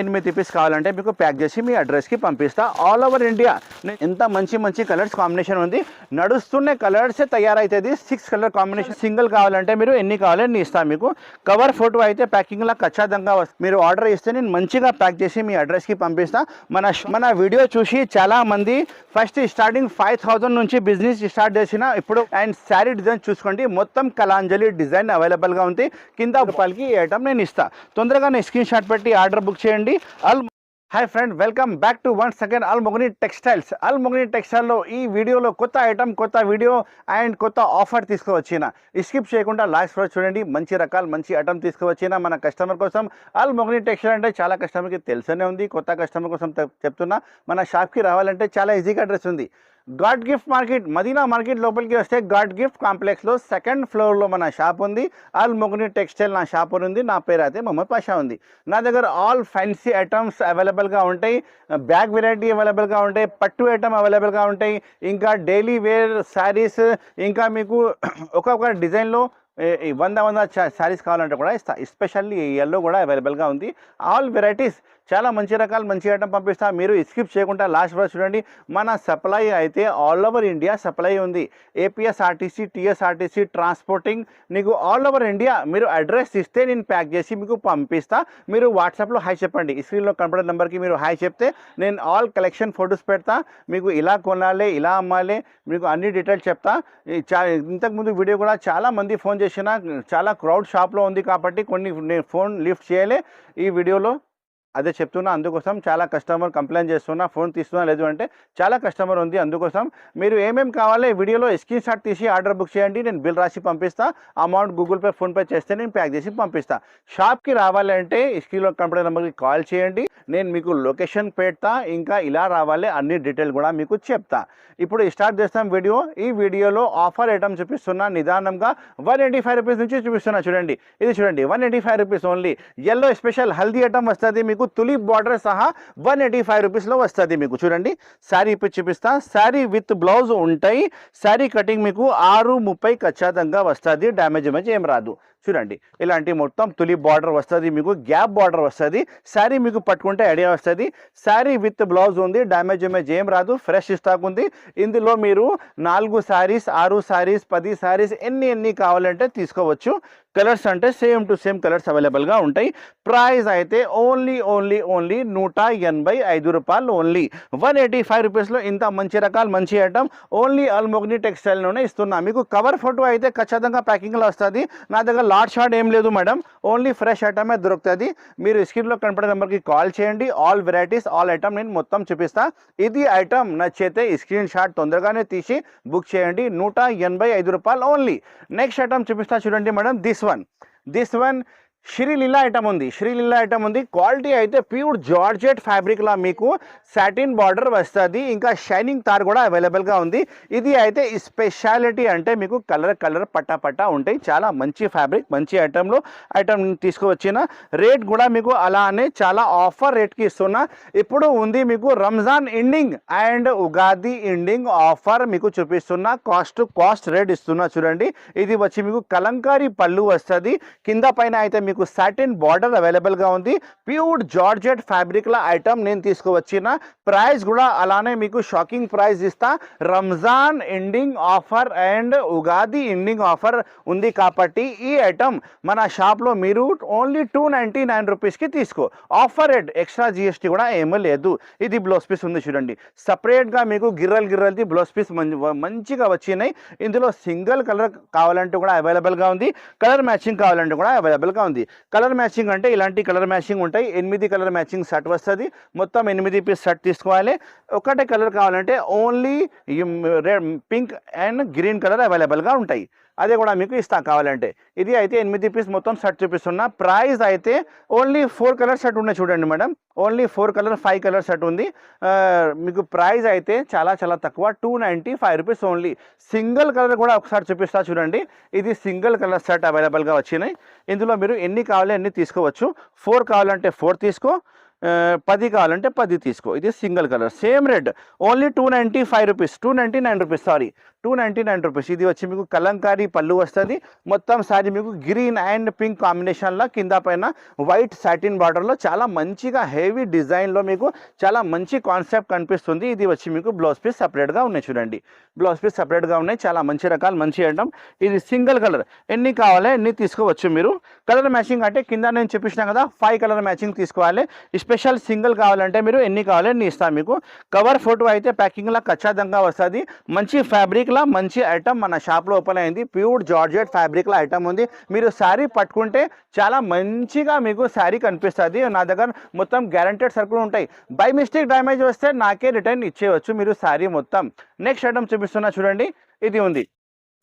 ఎనిమిది పీస్ కావాలంటే మీకు ప్యాక్ చేసి మీ అడ్రస్కి పంపిస్తా. ఆల్ ఓవర్ ఇండియా ఎంత మంచి మంచి కలర్స్ కాంబినేషన్ ఉంది. నడుస్తున్న కలర్స్ తయారైతుంది సిక్స్ కలర్ కాంబినేషన్ సింగిల్ కావాలంటే మీరు ఎన్ని కావాలని ఇస్తాను మీకు. కవర్ ఫోటో అయితే ప్యాకింగ్లా ఖచ్చితంగా మీరు ఆర్డర్ ఇస్తే నేను మంచిగా ప్యాక్ చేసి మీ అడ్రస్కి పంపిస్తా. మన మన వీడియో చూసి చాలా మంది ఫస్ట్ స్టార్టింగ్ ఫైవ్ థౌసండ్ నుంచి బిజినెస్ స్టార్ట్ చేసిన ఇప్పుడు అండ్ శారీ డిజైన్ చూసుకోండి. మొత్తం కలాంజలి డిజైన్ అవైలబుల్గా ఉంది. కింద రూపాయలకి ఈ ఐటమ్ నేను ఇస్తాను తొందరగా నేను స్క్రీన్ షాట్ పెట్టి ఆర్డర్ బుక్ చేయండి. అల్ hi friend welcome back to one second Al textiles. All టెక్స్టైల్లో ఈ వీడియోలో కొత్త ఐటమ్ కొత్త వీడియో అండ్ కొత్త ఆఫర్ తీసుకువచ్చిన. స్కిప్ చేయకుండా లాస్ట్ వరకు చూడండి. మంచి రకాలు మంచి ఐటమ్ తీసుకువచ్చిన మన కస్టమర్ కోసం. ఆల్ టెక్స్టైల్ అంటే చాలా కస్టమర్కి తెలుసునే ఉంది. కొత్త కస్టమర్ కోసం చెప్తున్నా. మన షాప్కి రావాలంటే చాలా ఈజీగా అడ్రస్ ఉంది. God gift market Madina market లోపలికి వస్తే గాడ్ గిఫ్ట్ కాంప్లెక్స్లో సెకండ్ ఫ్లోర్లో మన షాప్ ఉంది. ఆల్ మొగ్ని టెక్స్టైల్ నా షాప్ ఉంది. నా పేరు అయితే మొహమ్మద్ పాషా ఉంది. నా దగ్గర ఆల్ ఫ్యాన్సీ ఐటమ్స్ అవైలబుల్గా ఉంటాయి. బ్యాగ్ వెరైటీ అవైలబుల్గా ఉంటాయి. పట్టు ఐటమ్ అవైలబుల్గా ఉంటాయి. ఇంకా డైలీ వేర్ శారీస్ ఇంకా మీకు ఒక్కొక్క డిజైన్లో వంద వంద శారీస్ కావాలంటే కూడా ఇస్తా. ఎస్పెషల్లీ ఎల్లో కూడా అవైలబుల్గా ఉంది. ఆల్ వెరైటీస్ చాలా మంచి రకాలు మంచి ఐటమ్ పంపిస్తా. మీరు స్కిప్ చేయకుండా లాస్ట్ వరకు చూడండి. మన సప్లై అయితే ఆల్ ఓవర్ ఇండియా సప్లై ఉంది. ఏపీఎస్ఆర్టీసీ టీఎస్ఆర్టీసీ ట్రాన్స్పోర్టింగ్ నీకు ఆల్ ఓవర్ ఇండియా మీరు అడ్రస్ ఇస్తే నేను ప్యాక్ చేసి మీకు పంపిస్తా. మీరు వాట్సాప్లో హాయ్ చెప్పండి. స్క్రీన్లో కనపడే నెంబర్కి మీరు హాయ్ చెప్తే నేను ఆల్ కలెక్షన్ ఫొటోస్ పెడతా. మీకు ఇలా కొనాలి ఇలా అమ్మాలి మీకు అన్ని డీటెయిల్స్ చెప్తా. చా ఇంతకుముందు వీడియో కూడా చాలా మంది ఫోన్ చేసిన చాలా క్రౌడ్ షాప్లో ఉంది కాబట్టి కొన్ని నేను ఫోన్ లిఫ్ట్ చేయలే ఈ వీడియోలో అదే చెప్తున్నా అందుకోసం చాలా కస్టమర్ కంప్లైంట్ చేస్తున్నా ఫోన్ తీస్తున్నా లేదు అంటే చాలా కస్టమర్ ఉంది. అందుకోసం మీరు ఏమేం కావాలి వీడియోలో స్క్రీన్ షాట్ తీసి ఆర్డర్ బుక్ చేయండి. నేను బిల్ రాసి పంపిస్తా. అమౌంట్ గూగుల్ పే ఫోన్పే చేస్తే నేను ప్యాక్ చేసి పంపిస్తా. షాప్కి రావాలంటే స్క్రీన్లో కంపెనీ నెంబర్కి కాల్ చేయండి. నేను మీకు లొకేషన్ పెడతా. ఇంకా ఇలా రావాలి. అన్ని డీటెయిల్ కూడా మీకు చెప్తా. ఇప్పుడు స్టార్ట్ చేస్తాం వీడియో. ఈ వీడియోలో ఆఫర్ ఐటమ్ చూపిస్తున్నా. నిదానంగా వన్ ఎయిటీ ఫైవ్ రూపీస్ నుంచి చూపిస్తున్నా. చూడండి. ఇది చూడండి. One eighty five rupees only. Yellow special haldi item వస్తుంది మీకు. తులిప్ బార్డర్ సహా వన్ ఎయిటీ ఫైవ్ రూపీస్లో వస్తుంది మీకు. చూడండి శారీ ఇప్పి చూపిస్తా. శారీ విత్ బ్లౌజ్ ఉంటాయి. శారీ కటింగ్ మీకు ఆరు ముప్పై ఖచ్చితంగా వస్తుంది. డ్యామేజ్ ఇమేజ్ ఏం రాదు. చూడండి ఇలాంటి మొత్తం తులి బార్డర్ వస్తుంది మీకు గ్యాప్ బార్డర్ వస్తుంది శారీ మీకు పట్టుకుంటే ఐడియా వస్తుంది. శారీ విత్ బ్లౌజ్ ఉంది డ్యామేజ్ ఇమేజ్ ఏం రాదు ఫ్రెష్ స్టాక్ ఉంది. ఇందులో మీరు నాలుగు శారీస్ ఆరు శారీస్ పది శారీస్ ఎన్ని ఎన్ని కావాలంటే తీసుకోవచ్చు. కలర్స్ అంటే సేమ్ టు సేమ్ కలర్స్ అవైలబుల్గా ఉంటాయి. ప్రైస్ అయితే ఓన్లీ ఓన్లీ ఓన్లీ నూట ఎనభై ఐదు రూపాయలు ఓన్లీ వన్ ఎయిటీ ఫైవ్ రూపీస్లో ఇంత మంచి రకాలు మంచి ఐటమ్ ఓన్లీ అల్మోగ్ని టెక్స్టైల్లోనే ఇస్తున్నా. మీకు కవర్ ఫోటో అయితే ఖచ్చితంగా ప్యాకింగ్లో వస్తుంది. నా దగ్గర లాట్ షాట్ ఏం లేదు మేడం. ఓన్లీ ఫ్రెష్ ఐటమే దొరుకుతుంది. మీరు స్క్రీన్లో కనపడే నెంబర్కి కాల్ చేయండి. ఆల్ వెరైటీస్ ఆల్ ఐటమ్ నేను మొత్తం చూపిస్తా. ఇది ఐటమ్ నచ్చితే స్క్రీన్ షాట్ తొందరగానే తీసి బుక్ చేయండి. నూట ఎనభై ఐదు రూపాయలు ఓన్లీ. నెక్స్ట్ ఐటమ్ చూపిస్తా చూడండి madam. This one. This one Sreeleela item ఉంది. శ్రీలీలా ఐటమ్ ఉంది. క్వాలిటీ అయితే ప్యూర్ జార్జెట్ ఫ్యాబ్రిక్లా మీకు సాటిన్ బార్డర్ వస్తుంది. ఇంకా షైనింగ్ తార్ కూడా అవైలబుల్గా ఉంది. ఇది అయితే స్పెషాలిటీ అంటే మీకు కలర్ కలర్ పట్టా పట్టా ఉంటాయి. చాలా మంచి ఫ్యాబ్రిక్ మంచి ఐటెంలో ఐటమ్ తీసుకువచ్చిన రేట్ కూడా మీకు అలానే చాలా ఆఫర్ రేట్కి ఇస్తున్నా. ఇప్పుడు ఉంది మీకు Ramzan ending and Ugadi ending offer మీకు చూపిస్తున్నా. కాస్ట్ కాస్ట్ రేట్ ఇస్తున్నా చూడండి. ఇది వచ్చి మీకు కలంకారీ పళ్ళు వస్తుంది. కింద పైన అయితే మీకు మీకు సాటిన్ బార్డర్ అవైలబుల్గా ఉంది. ప్యూర్ జార్జెట్ ఫ్యాబ్రిక్ల ఐటమ్ నేను తీసుకువచ్చిన. ప్రైస్ కూడా అలానే మీకు షాకింగ్ ప్రైస్ ఇస్తా. Ramzan ending offer and Ugadi ending offer ఉంది కాబట్టి ఈ ఐటమ్ మన షాప్లో మీరు ఓన్లీ టూ నైంటీ నైన్ రూపీస్కి తీసుకో. ఆఫర్ రేట్ ఎక్స్ట్రా జిఎస్టీ కూడా ఏమీ లేదు. ఇది బ్లౌజ్ పీస్ ఉంది చూడండి. సపరేట్గా మీకు గిర్రల్ గిర్రల్ది బ్లౌజ్ పీస్ మంచిగా వచ్చినాయి. ఇందులో సింగిల్ కలర్ కావాలంటే కూడా అవైలబుల్గా ఉంది. కలర్ మ్యాచింగ్ కావాలంటే కూడా అవైలబుల్గా ఉంది. కలర్ మ్యాచింగ్ అంటే ఇలాంటి కలర్ మ్యాచింగ్ ఉంటాయి. ఎనిమిది కలర్ మ్యాచింగ్ షర్ట్ వస్తుంది. మొత్తం ఎనిమిది పీస్ షర్ట్ తీసుకోవాలి. ఒకటే కలర్ కావాలంటే only red pink and green colour అవైలబుల్గా ఉంటాయి. అదే కూడా మీకు ఇస్తాను కావాలంటే. ఇది అయితే ఎనిమిది పీస్ మొత్తం షర్ట్ చూపిస్తున్నా. ప్రైస్ అయితే ఓన్లీ ఫోర్ కలర్ షర్ట్ ఉన్నాయి చూడండి madam. Only four colour five colour shirt ఉంది. మీకు ప్రైస్ అయితే చాలా చాలా తక్కువ. Two ninety five rupees only. Single colour కూడా ఒకసారి చూపిస్తా చూడండి. ఇది సింగిల్ కలర్ షర్ట్ అవైలబుల్గా వచ్చినాయి. ఇందులో మీరు ఎన్ని కావాలి అన్ని తీసుకోవచ్చు. ఫోర్ కావాలంటే ఫోర్ తీసుకో. పది కావాలంటే పది తీసుకో. ఇది single colour. Same red only two ninety five rupees. Two ninety nine rupees. Sorry two ninety nine rupees. ఇది వచ్చి మీకు కలంకారీ పళ్ళు వస్తుంది. మొత్తం సారీ మీకు గ్రీన్ అండ్ పింక్ కాంబినేషన్లో కింద పైన వైట్ సాటిన్ బార్డర్లో చాలా మంచిగా హెవీ డిజైన్లో మీకు చాలా మంచి కాన్సెప్ట్ కనిపిస్తుంది. ఇది వచ్చి మీకు బ్లౌజ్ పీస్ సపరేట్గా ఉన్నాయి చూడండి. బ్లౌజ్ పీస్ సపరేట్గా ఉన్నాయి. చాలా మంచి రకాలు మంచి ఐటమ్. ఇది సింగిల్ కలర్. ఎన్ని కావాలి ఎన్ని తీసుకోవచ్చు మీరు? కలర్ మ్యాచింగ్ అంటే కింద నేను చెప్పిన కదా ఫైవ్ కలర్ మ్యాచింగ్ తీసుకోవాలి. స్పెషల్ సింగిల్ కావాలంటే మీరు ఎన్ని కావాలని ఇస్తాను మీకు. కవర్ ఫోటో అయితే ప్యాకింగ్లో ఖచ్చితంగా వస్తుంది. మంచి ఫ్యాబ్రిక్లా మంచి ఐటమ్ మన షాప్లో ఓపెన్ అయింది. ప్యూర్ జార్జెట్ ఫ్యాబ్రిక్లో ఐటమ్ ఉంది. మీరు శారీ పట్టుకుంటే చాలా మంచిగా మీకు శారీ కనిపిస్తుంది. నా దగ్గర మొత్తం గ్యారంటెడ్ సరుకులు ఉంటాయి. బై మిస్టేక్ డ్యామేజ్ వస్తే నాకే రిటర్న్ ఇచ్చేయచ్చు మీరు శారీ మొత్తం. నెక్స్ట్ ఐటమ్ చూపిస్తున్నా చూడండి. ఇది ఉంది.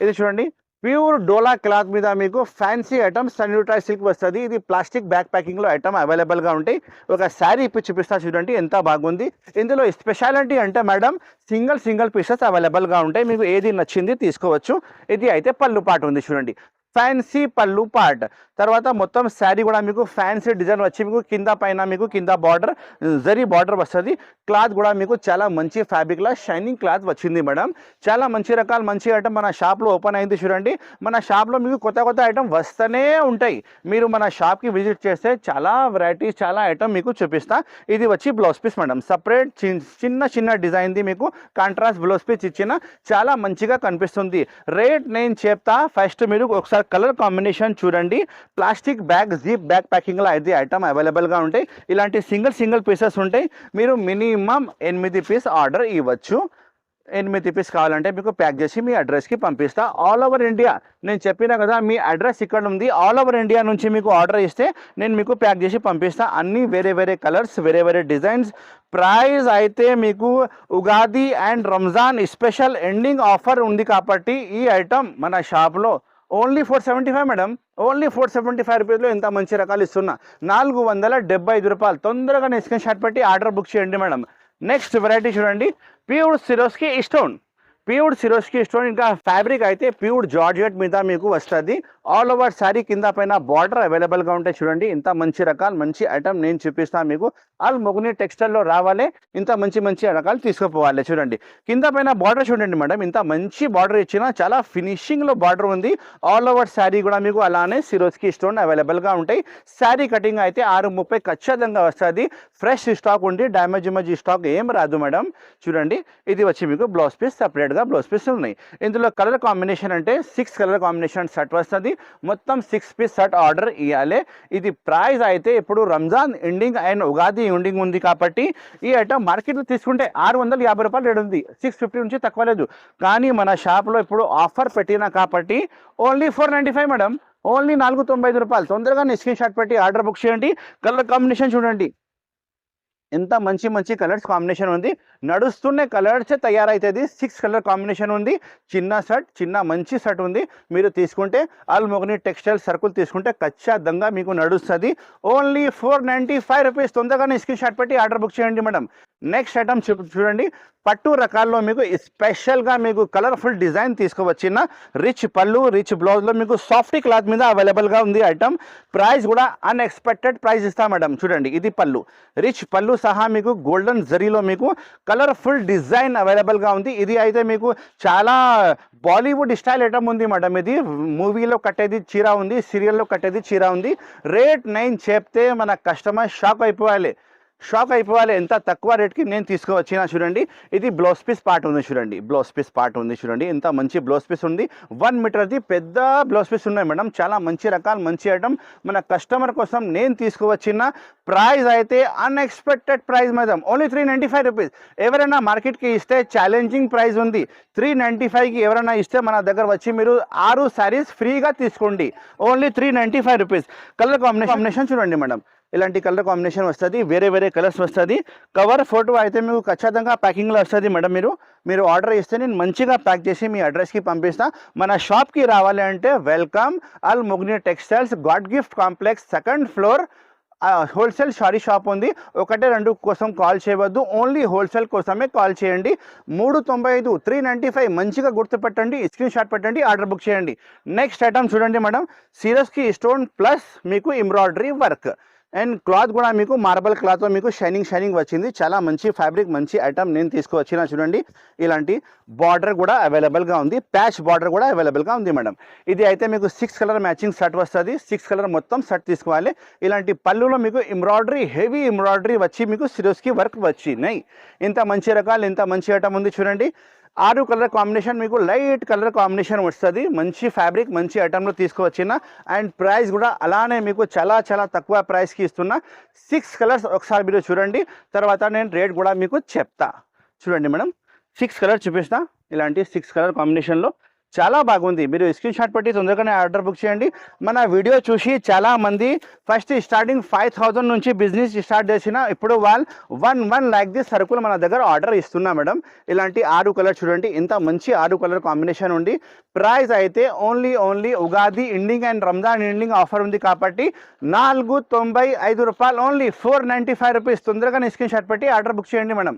ఇది చూడండి. ప్యూర్ డోలా క్లాత్ మీద మీకు ఫ్యాన్సీ ఐటమ్ సన్యూటైజ్ సిల్క్ వస్తుంది. ఇది ప్లాస్టిక్ బ్యాక్ ప్యాకింగ్లో ఐటమ్ అవైలబుల్గా ఉంటాయి. ఒక శారీ ఇప్పి చూపిస్తా చూడండి ఎంత బాగుంది. ఇందులో స్పెషాలిటీ అంటే మేడం సింగిల్ సింగిల్ పీసెస్ అవైలబుల్గా ఉంటాయి. మీకు ఏది నచ్చింది తీసుకోవచ్చు. ఇది అయితే పళ్ళు పాటు ఉంది చూడండి. ఫ్యాన్సీ పళ్ళు పార్ట్. తర్వాత మొత్తం శారీ కూడా మీకు ఫ్యాన్సీ డిజైన్ వచ్చి మీకు కింద పైన మీకు కింద బార్డర్ జరీ బార్డర్ వస్తుంది. క్లాత్ కూడా మీకు చాలా మంచి ఫ్యాబ్రిక్లో షైనింగ్ క్లాత్ వచ్చింది మేడం. చాలా మంచి రకాల మంచి ఐటమ్ మన షాప్లో ఓపెన్ అయింది చూడండి. మన షాప్లో మీకు కొత్త కొత్త ఐటమ్ వస్తూనే ఉంటాయి. మీరు మన షాప్కి విజిట్ చేస్తే చాలా వెరైటీస్ చాలా ఐటమ్ మీకు చూపిస్తా. ఇది వచ్చి బ్లౌజ్ పీస్ మేడం. సపరేట్ చిన్న చిన్న డిజైన్ది మీకు కాంట్రాస్ట్ బ్లౌజ్ పీస్ ఇచ్చిన చాలా మంచిగా కనిపిస్తుంది. రేట్ నేను చెప్తా. ఫస్ట్ మీరు ఒకసారి కలర్ కాంబినేషన్ చూడండి. ప్లాస్టిక్ బ్యాగ్ జీప్ బ్యాగ్ ప్యాకింగ్లో అయితే ఐటమ్ అవైలబుల్గా ఉంటాయి. ఇలాంటి సింగిల్ సింగిల్ పీసెస్ ఉంటాయి. మీరు మినిమం ఎనిమిది పీస్ ఆర్డర్ ఇవ్వచ్చు. ఎనిమిది పీస్ కావాలంటే మీకు ప్యాక్ చేసి మీ అడ్రస్కి పంపిస్తా. ఆల్ ఓవర్ ఇండియా నేను చెప్పిన కదా మీ అడ్రస్ ఇక్కడ ఉంది. ఆల్ ఓవర్ ఇండియా నుంచి మీకు ఆర్డర్ ఇస్తే నేను మీకు ప్యాక్ చేసి పంపిస్తా. అన్నీ వేరే వేరే కలర్స్ వేరే వేరే డిజైన్స్. ప్రైస్ అయితే మీకు Ugadi and Ramzan special ending offer ఉంది కాబట్టి ఈ ఐటమ్ మన షాప్లో only four seventy five madam. Only four seventy five రూపీస్లో ఇంత మంచి రకాలు ఇస్తున్నా. నాలుగు వందల డెబ్బై ఐదు రూపాయలు. తొందరగా స్క్రీన్ షాట్ పెట్టి ఆర్డర్ బుక్ చేయండి మేడం. నెక్స్ట్ వెరైటీ చూడండి. Pure Swarovski stone. Pure Swarovski stone ఇంకా ఫ్యాబ్రిక్ అయితే ప్యూర్ జార్జెట్ మీద మీకు వస్తుంది. ఆల్ ఓవర్ శారీ కింద పైన బార్డర్ అవైలబుల్గా ఉంటాయి చూడండి. ఇంత మంచి రకాలు మంచి ఐటమ్ నేను చూపిస్తాను మీకు. ఆల్ మొగుని టెక్స్టైల్లో రావాలి. ఇంత మంచి మంచి రకాలు తీసుకుపోవాలి చూడండి. కింద పైన బార్డర్ చూడండి మేడం. ఇంత మంచి బార్డర్ ఇచ్చిన చాలా ఫినిషింగ్లో బార్డర్ ఉంది. ఆల్ ఓవర్ శారీ కూడా మీకు అలానే సిరోస్కి స్టోన్ అవైలబుల్గా ఉంటాయి. శారీ కటింగ్ అయితే ఆరు ముప్పై ఖచ్చితంగా వస్తుంది. ఫ్రెష్ స్టాక్ ఉండి డ్యామేజ్ ఇమేజ్ స్టాక్ ఏం రాదు మేడం. చూడండి. ఇది వచ్చి మీకు బ్లౌజ్ పీస్ సపరేట్గా బ్లౌజ్ పీస్ ఉన్నాయి. ఇందులో కలర్ కాంబినేషన్ అంటే సిక్స్ కలర్ కాంబినేషన్ షర్ట్ వస్తుంది. మొత్తం సిక్స్ పీస్ షర్ట్ ఆర్డర్ ఇవ్వాలి ఇది ప్రైస్ అయితే ఇప్పుడు Ramzan ending and Ugadi ending ఉంది కాబట్టి ఈ ఐటమ్ మార్కెట్లో తీసుకుంటే ఆరు వందల యాభై రూపాయలు రేట్ ఉంది. సిక్స్ ఫిఫ్టీ నుంచి తక్కువ లేదు. కానీ మన షాప్లో ఇప్పుడు ఆఫర్ పెట్టిన కాబట్టి only four ninety five madam only నాలుగు తొంభై ఐదు రూపాయలు. తొందరగా స్క్రీన్ షాట్ పెట్టి ఆర్డర్ బుక్ చేయండి. కలర్ కాంబినేషన్ చూడండి. ఎంత మంచి మంచి కలర్స్ కాంబినేషన్ ఉంది. నడుస్తున్న కలర్సే తయారైతుంది. సిక్స్ కలర్ కాంబినేషన్ ఉంది. చిన్న షర్ట్ చిన్న మంచి షర్ట్ ఉంది. మీరు తీసుకుంటే ఆల్మొగని టెక్స్టైల్ సర్కుల్ తీసుకుంటే ఖచ్చితంగా మీకు నడుస్తుంది. Only four ninety five rupees తొందరగానే స్క్రీన్ షాట్ పెట్టి ఆర్డర్ బుక్ చేయండి మేడం. నెక్స్ట్ ఐటమ్ చూ చూడండి. పట్టు రకాల్లో మీకు స్పెషల్గా మీకు కలర్ఫుల్ డిజైన్ తీసుకువచ్చిన రిచ్ పళ్ళు రిచ్ బ్లౌజ్లో మీకు సాఫ్ట్ క్లాత్ మీద అవైలబుల్గా ఉంది ఐటమ్ ప్రైస్ కూడా అన్ఎక్స్పెక్టెడ్ ప్రైస్ ఇస్తాం మేడం చూడండి ఇది పళ్ళు. రిచ్ పళ్ళు సహా మీకు గోల్డెన్ జరీలో మీకు కలర్ఫుల్ డిజైన్ అవైలబుల్గా ఉంది. ఇది అయితే మీకు చాలా బాలీవుడ్ స్టైల్ ఐటమ్ ఉంది మేడం ఇది మూవీలో కట్టేది చీర ఉంది సీరియల్లో కట్టేది చీర ఉంది. రేట్ నైన్ చెప్తే మన కస్టమర్ షాక్ అయిపోవాలి. షాక్ అయిపోవాలి. ఎంత తక్కువ రేట్కి నేను తీసుకువచ్చినా చూడండి. ఇది బ్లౌజ్ పీస్ పార్ట్ ఉంది చూడండి. బ్లౌజ్ పీస్ పార్ట్ ఉంది చూడండి. ఎంత మంచి బ్లౌజ్ పీస్ ఉంది. వన్ మీటర్ది పెద్ద బ్లౌజ్ పీస్ ఉన్నాయి మేడం. చాలా మంచి రకాలు మంచి ఐటమ్. మన కస్టమర్ కోసం నేను తీసుకువచ్చిన ప్రైస్ అయితే unexpected price madam. Only three ninety five rupees ఎవరైనా మార్కెట్కి ఇస్తే ఛాలెంజింగ్ ప్రైస్ ఉంది. త్రీ నైంటీ ఫైవ్కి ఎవరైనా ఇస్తే మన దగ్గర వచ్చి మీరు ఆరు శారీస్ ఫ్రీగా తీసుకోండి. Only three ninety five rupees colour combination combination చూడండి మేడం. ఇలాంటి కలర్ కాంబినేషన్ వస్తుంది వేరే వేరే కలర్స్ వస్తుంది. కవర్ ఫోటో అయితే మీకు ఖచ్చితంగా ప్యాకింగ్లో వస్తుంది మేడం మీరు. మీరు ఆర్డర్ ఇస్తే నేను మంచిగా ప్యాక్ చేసి మీ అడ్రస్కి పంపిస్తా. మన షాప్కి రావాలి అంటే welcome Al ముగ్ని textiles God gift complex second floor. Wholesale sari shop ఉంది. ఒకటే రెండు కోసం కాల్ చేయవద్దు. ఓన్లీ హోల్సేల్ కోసమే కాల్ చేయండి. మూడు తొంభై ఐదు త్రీ నైంటీ ఫైవ్ మంచిగా గుర్తుపెట్టండి స్క్రీన్ షాట్ పెట్టండి ఆర్డర్ బుక్ చేయండి. నెక్స్ట్ ఐటమ్ చూడండి మేడం. సీరియస్కి స్టోన్ ప్లస్ మీకు ఎంబ్రాయిడరీ వర్క్. అండ్ క్లాత్ కూడా మీకు మార్బల్ క్లాత్ మీకు షైనింగ్ షైనింగ్ వచ్చింది. చాలా మంచి ఫ్యాబ్రిక్ మంచి ఐటమ్ నేను తీసుకువచ్చిన చూడండి. ఇలాంటి బార్డర్ కూడా అవైలబుల్గా ఉంది. ప్యాచ్ బార్డర్ కూడా అవైలబుల్గా ఉంది మేడం ఇది అయితే మీకు సిక్స్ కలర్ మ్యాచింగ్ షర్ట్ వస్తుంది. సిక్స్ కలర్ మొత్తం షర్ట్ తీసుకోవాలి. ఇలాంటి పళ్ళులో మీకు ఎంబ్రాయిడరీ హెవీ ఎంబ్రాయిడరీ వచ్చి మీకు సిరోస్కి వర్క్ వచ్చినాయి. ఇంత మంచి రకాలు ఇంత మంచి ఐటమ్ ఉంది చూడండి. ఆరు కలర్ కాంబినేషన్ మీకు లైట్ కలర్ కాంబినేషన్ వస్తుంది. మంచి ఫ్యాబ్రిక్ మంచి ఐటెంలో తీసుకువచ్చిన. అండ్ ప్రైస్ కూడా అలానే మీకు చాలా చాలా తక్కువ ప్రైస్కి ఇస్తున్నా. సిక్స్ కలర్స్ ఒకసారి మీరు చూడండి. తర్వాత నేను రేట్ కూడా మీకు చెప్తా. చూడండి మేడం. సిక్స్ కలర్ చూపిస్తా. ఇలాంటి సిక్స్ కలర్ కాంబినేషన్లో చాలా బాగుంది. మీరు స్క్రీన్ షాట్ పెట్టి తొందరగానే ఆర్డర్ బుక్ చేయండి. మన వీడియో చూసి చాలామంది ఫస్ట్ స్టార్టింగ్ ఫైవ్ థౌజండ్ నుంచి బిజినెస్ స్టార్ట్ చేసిన ఇప్పుడు వాళ్ళు వన్ వన్ ల్యాక్ ది సరుకులు మన దగ్గర ఆర్డర్ ఇస్తున్నా మేడం. ఇలాంటి ఆరు కలర్ చూడండి. ఇంత మంచి ఆరు కలర్ కాంబినేషన్ ఉంది. ప్రైస్ అయితే only only Ugadi ending and Ramzan ending offer ఉంది కాబట్టి నాలుగు తొంభై ఐదు రూపాయలు only four ninety five rupees తొందరగానే స్క్రీన్ షాట్ పెట్టి ఆర్డర్ బుక్ చేయండి మేడం.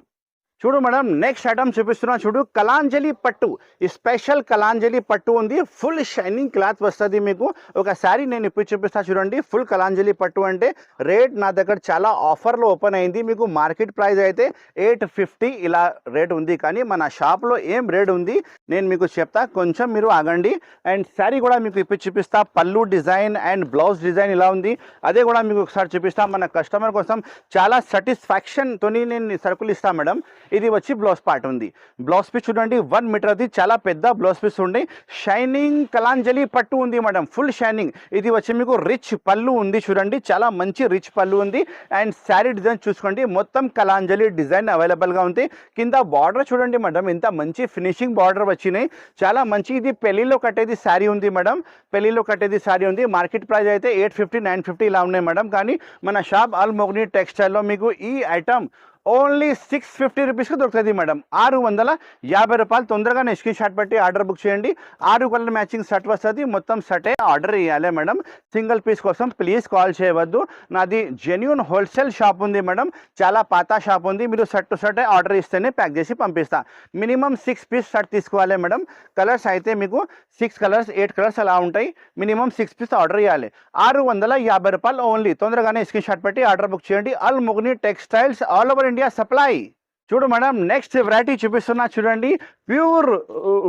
చూడు మేడం నెక్స్ట్ ఐటమ్ చూపిస్తున్నా చూడు కలాంజలి పట్టు. ఈ స్పెషల్ కలాంజలి పట్టు ఉంది. ఫుల్ షైనింగ్ క్లాత్ వస్తుంది మీకు. ఒక శారీ నేను ఇప్పుడు చూపిస్తాను చూడండి. ఫుల్ కలాంజలి పట్టు అంటే రేట్ నా దగ్గర చాలా ఆఫర్లో ఓపెన్ అయింది. మీకు మార్కెట్ ప్రైస్ అయితే ఎయిట్ ఫిఫ్టీ ఇలా రేట్ ఉంది. కానీ మన షాప్లో ఏం రేట్ ఉంది? నేను మీకు చెప్తా. కొంచెం మీరు ఆగండి. అండ్ శారీ కూడా మీకు ఇప్పుడు చూపిస్తా. పళ్ళు డిజైన్ అండ్ బ్లౌజ్ డిజైన్ ఇలా ఉంది. అదే కూడా మీకు ఒకసారి చూపిస్తా. మన కస్టమర్ కోసం చాలా సాటిస్ఫాక్షన్తోని నేను సరుకులు ఇస్తాను మేడం. ఇది వచ్చి బ్లౌజ్ పార్ట్ ఉంది. బ్లౌజ్ పీస్ చూడండి వన్ మీటర్ అది చాలా పెద్ద బ్లౌజ్ పీస్ ఉంది. షైనింగ్ కలాంజలి పట్టు ఉంది మేడం ఫుల్ షైనింగ్ ఇది వచ్చి మీకు రిచ్ పళ్ళు ఉంది చూడండి చాలా మంచి రిచ్ పళ్ళు ఉంది. అండ్ శారీ డిజైన్ చూసుకోండి మొత్తం కలాంజలి డిజైన్ అవైలబుల్గా ఉంది. కింద బార్డర్ చూడండి మేడం ఇంత మంచి ఫినిషింగ్ బార్డర్ వచ్చినాయి. చాలా మంచి ఇది పెళ్ళిలో కట్టేది శారీ ఉంది మేడం పెళ్ళిలో కట్టేది శారీ ఉంది. మార్కెట్ ప్రైస్ అయితే ఎయిట్ ఫిఫ్టీ నైన్ ఫిఫ్టీ ఇలా ఉన్నాయి మేడం కానీ మన షాప్ ఆల్ మొగ్ని టెక్స్టైల్లో మీకు ఈ ఐటమ్ ఓన్లీ సిక్స్ ఫిఫ్టీ రూపీస్కి దొరుకుతుంది మేడం. ఆరు వందల యాభై రూపాయలు తొందరగా స్క్రీన్ షాట్ పెట్టి ఆర్డర్ బుక్ చేయండి. ఆరు కలర్ మ్యాచింగ్ షర్ట్ వస్తుంది. మొత్తం షర్టే ఆర్డర్ ఇవ్వాలి మేడం. సింగిల్ పీస్ కోసం ప్లీజ్ కాల్ చేయవద్దు. నాది జెన్యున్ హోల్సేల్ షాప్ ఉంది మేడం. చాలా పాత షాప్ ఉంది. మీరు షర్ట్ టు షర్టే ఆర్డర్ ఇస్తేనే ప్యాక్ చేసి పంపిస్తా. మినిమం సిక్స్ పీస్ షర్ట్ తీసుకోవాలి మేడం. కలర్స్ అయితే మీకు సిక్స్ కలర్స్ ఎయిట్ కలర్స్ అలా ఉంటాయి. మినిమం సిక్స్ పీస్ ఆర్డర్ ఇవ్వాలి ఆరు వందల యాభై రూపాయలు ఓన్లీ. తొందరగానే స్క్రీన్ షాట్ పెట్టి ఆర్డర్ బుక్ చేయండి. అల్ ముగ్ని textiles all over India supply చూడు మేడం నెక్స్ట్ వెరైటీ చూపిస్తున్నా చూడండి. Pure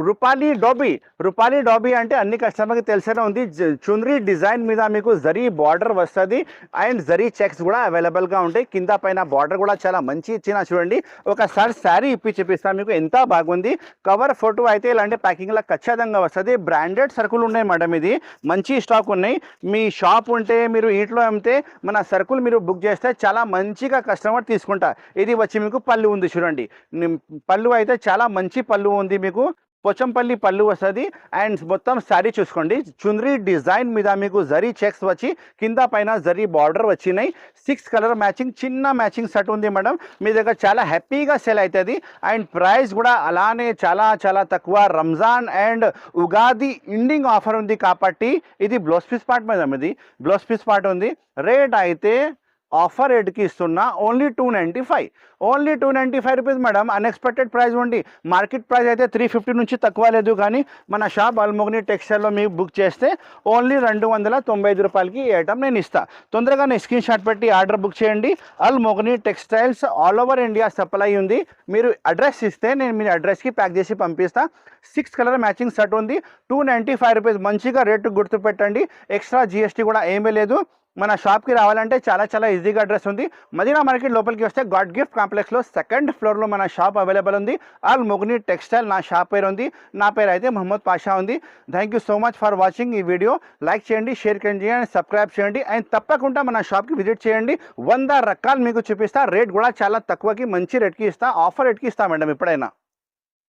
Rupali dobby Rupali dobby అంటే అన్ని కస్టమర్కి తెలిసేనే ఉంది. చుంద్రీ చుందరీ డిజైన్ మీద మీకు జరీ బార్డర్ వస్తుంది. అండ్ జరీ చెక్స్ కూడా అవైలబుల్గా ఉంటాయి. కింద పైన బార్డర్ కూడా చాలా మంచి ఇచ్చిన చూడండి. ఒకసారి శారీ ఇప్పి చూపిస్తాను మీకు ఎంత బాగుంది. కవర్ ఫోటో అయితే ఇలాంటి ప్యాకింగ్లో ఖచ్చితంగా వస్తుంది. బ్రాండెడ్ సరుకులు ఉన్నాయి మేడం ఇది. మంచి స్టాక్ ఉన్నాయి. మీ షాప్ ఉంటే మీరు ఇంట్లో అమ్మితే మన సరుకులు మీరు బుక్ చేస్తే చాలా మంచిగా కస్టమర్ తీసుకుంటా. ఇది వచ్చి మీకు పల్లి ఉంది చూడండి. పళ్ళు అయితే చాలా మంచి పళ్ళు ఉంది మీకు. పొచ్చంపల్లి పళ్ళు వస్తుంది. అండ్ మొత్తం శారీ చూసుకోండి. చుందరీ డిజైన్ మీద మీకు జరీ చెక్స్ వచ్చి కింద పైన జరీ బార్డర్ వచ్చినాయి. సిక్స్ కలర్ మ్యాచింగ్ చిన్న మ్యాచింగ్ సెట్ ఉంది మేడం. మీ దగ్గర చాలా హ్యాపీగా సెల్ అవుతుంది అండ్ ప్రైస్ కూడా అలానే చాలా చాలా తక్కువ. Ramzan and Ugadi ending offer ఉంది కాబట్టి ఇది బ్లౌజ్ పీస్ పార్ట్ మేడం ఇది. బ్లౌజ్ పీస్ పార్ట్ ఉంది. రేట్ అయితే ఆఫర్ రేట్కి ఇస్తున్నా only two ninety five only two ninety five rupees madam. Unexpected price ఉండి మార్కెట్ ప్రైస్ అయితే త్రీ ఫిఫ్టీ నుంచి తక్కువ లేదు కానీ మన షాప్ అల్మోగ్ని టెక్స్టైల్లో మీకు బుక్ చేస్తే ఓన్లీ రెండు వందల తొంభై ఐదు రూపాయలకి ఈ ఐటమ్ నేను ఇస్తాను తొందరగా నేను స్క్రీన్ షాట్ పెట్టి ఆర్డర్ బుక్ చేయండి. Al Mughni textiles all over India supply ఉంది. మీరు అడ్రస్ ఇస్తే నేను మీ అడ్రస్కి ప్యాక్ చేసి పంపిస్తాను సిక్స్ కలర్ మ్యాచింగ్ షర్ట్ ఉంది. టూ నైంటీ ఫైవ్ రూపీస్ మంచిగా రేటు గుర్తుపెట్టండి. ఎక్స్ట్రా జిఎస్టీ కూడా ఏమీ లేదు. మన షాప్కి రావాలంటే చాలా చాలా ఈజీగా అడ్రస్ ఉంది. మదీనా మార్కెట్ లోపలికి వస్తే గాడ్ గిఫ్ట్ కాంప్లెక్స్లో సెకండ్ ఫ్లోర్లో మన షాప్ అవైలబుల్ ఉంది. ఆల్ ముగ్ని టెక్స్టైల్ నా షాప్ పేరు ఉంది. నా పేరు అయితే మహమ్మద్ పాషా ఉంది. Thank you so much for watching ఈ వీడియో. లైక్ చేయండి షేర్ చేయండి అండ్ సబ్స్క్రైబ్ చేయండి. అండ్ తప్పకుండా మన షాప్కి విజిట్ చేయండి. వంద రకాలు మీకు చూపిస్తా. రేట్ కూడా చాలా తక్కువకి మంచి రేట్కి ఇస్తా ఆఫర్ రేట్కి ఇస్తా మేడం ఎప్పుడైనా.